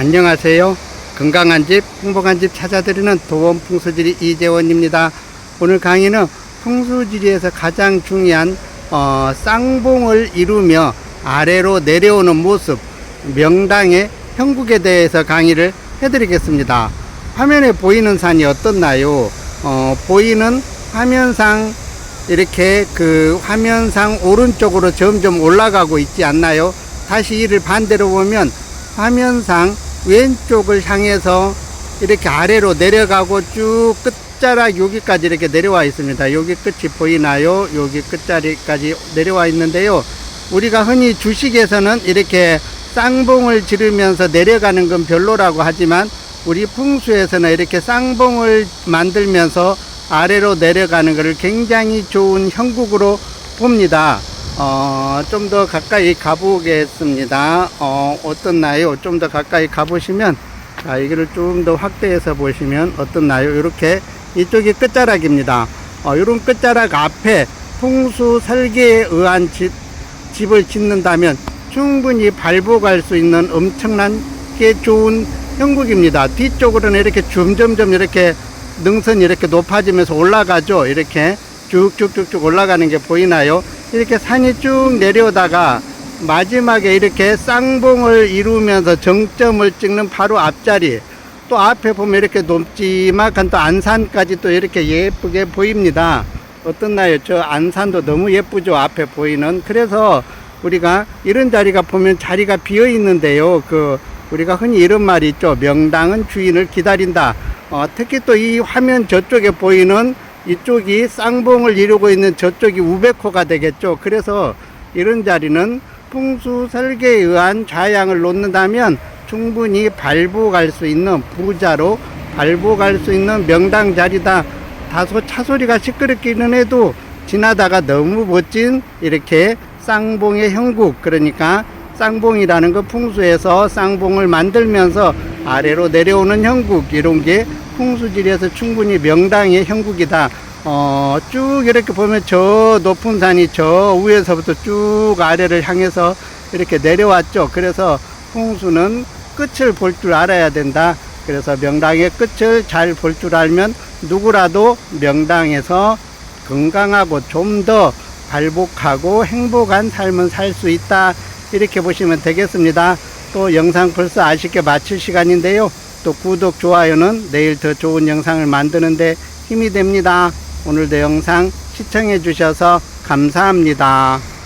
안녕하세요. 건강한 집, 행복한 집 찾아드리는 도원 풍수지리 이재원입니다. 오늘 강의는 풍수지리에서 가장 중요한 어, 쌍봉을 이루며 아래로 내려오는 모습, 명당의 형국에 대해서 강의를 해드리겠습니다. 화면에 보이는 산이 어떻나요? 어, 보이는 화면상 이렇게 그 화면상 오른쪽으로 점점 올라가고 있지 않나요? 다시 이를 반대로 보면 화면상 왼쪽을 향해서 이렇게 아래로 내려가고 쭉 끝자락 여기까지 이렇게 내려와 있습니다. 여기 끝이 보이나요? 여기 끝자리까지 내려와 있는데요. 우리가 흔히 주식에서는 이렇게 쌍봉을 지르면서 내려가는 건 별로라고 하지만 우리 풍수에서는 이렇게 쌍봉을 만들면서 아래로 내려가는 것을 굉장히 좋은 형국으로 봅니다. 어, 좀 더 가까이 가보겠습니다. 어, 어떻나요? 좀 더 가까이 가보시면, 자, 이거를 좀 더 확대해서 보시면 어떻나요? 이렇게 이쪽이 끝자락입니다. 어, 이런 끝자락 앞에 풍수 설계에 의한 집, 집을 짓는다면 충분히 갈수 있는 엄청난 게 좋은 형국입니다. 뒤쪽으로는 이렇게 점점점 이렇게 능선이 이렇게 높아지면서 올라가죠. 이렇게 쭉쭉쭉쭉 올라가는 게 보이나요? 이렇게 산이 쭉 내려오다가 마지막에 이렇게 쌍봉을 이루면서 정점을 찍는 바로 앞자리 또 앞에 보면 이렇게 높지막한 또 안산까지 또 이렇게 예쁘게 보입니다. 어떻나요? 저 안산도 너무 예쁘죠. 앞에 보이는. 그래서 우리가 이런 자리가 보면 자리가 비어 있는데요. 그 우리가 흔히 이런 말이 있죠. 명당은 주인을 기다린다. 어, 특히 또 이 화면 저쪽에 보이는 이쪽이 쌍봉을 이루고 있는 저쪽이 우베코가 되겠죠. 그래서 이런 자리는 풍수 설계에 의한 좌양을 놓는다면 충분히 갈수 있는 부자로 갈수 있는 명당 자리다. 다소 차 소리가 시끄럽기는 해도 지나다가 너무 멋진 이렇게 쌍봉의 형국 그러니까 쌍봉이라는 거 풍수에서 쌍봉을 만들면서 아래로 내려오는 형국 이런 게 풍수지리에서 충분히 명당의 형국이다. 어, 쭉 이렇게 보면 저 높은 산이 저 위에서부터 쭉 아래를 향해서 이렇게 내려왔죠. 그래서 풍수는 끝을 볼 줄 알아야 된다. 그래서 명당의 끝을 잘 볼 줄 알면 누구라도 명당에서 건강하고 좀 더 발복하고 행복한 삶을 살 수 있다. 이렇게 보시면 되겠습니다. 또 영상 벌써 아쉽게 마칠 시간인데요. 또 구독, 좋아요는 내일 더 좋은 영상을 만드는데 힘이 됩니다. 오늘도 영상 시청해 주셔서 감사합니다.